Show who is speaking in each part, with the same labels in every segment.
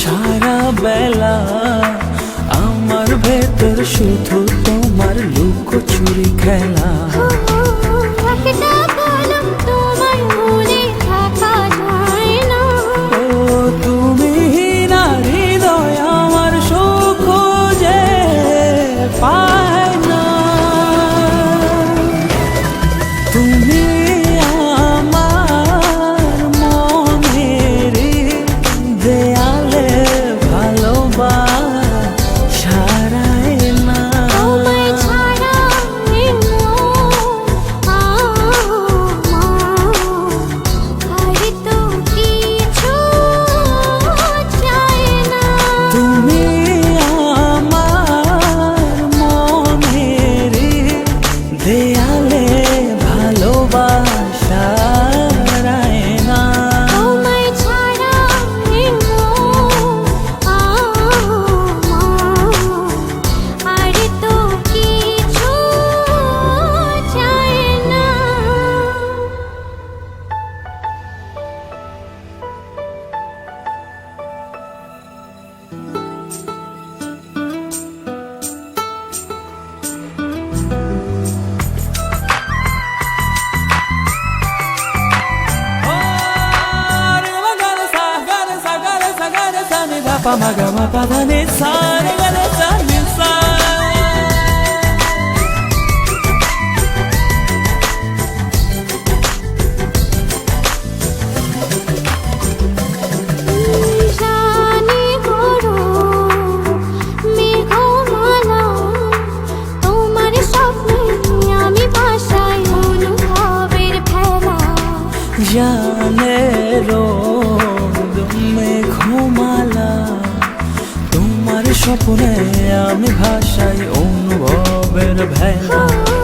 Speaker 1: সারা বেলা আমার ভেতর শুধু তোমার লুকোচুরি খেলা। పమగమ పదనే సారగల సారగద স্বপ্নে আমি ভাষাই অনুভবের ভেলা।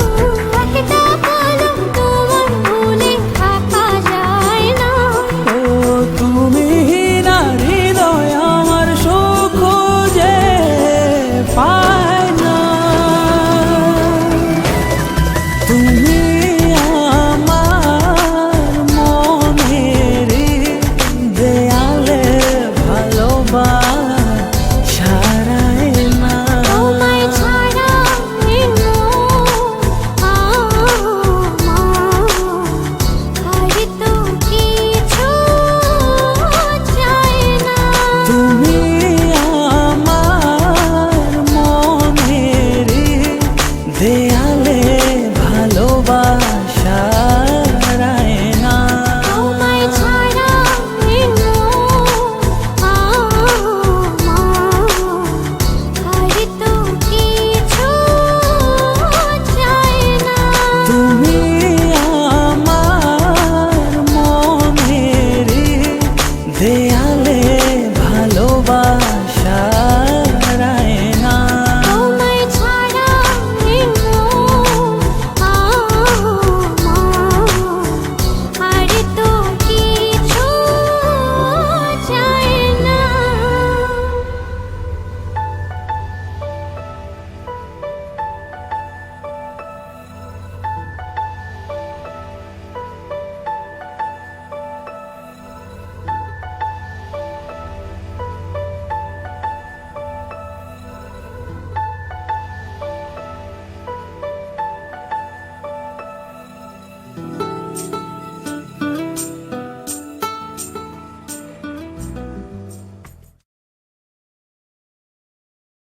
Speaker 1: they are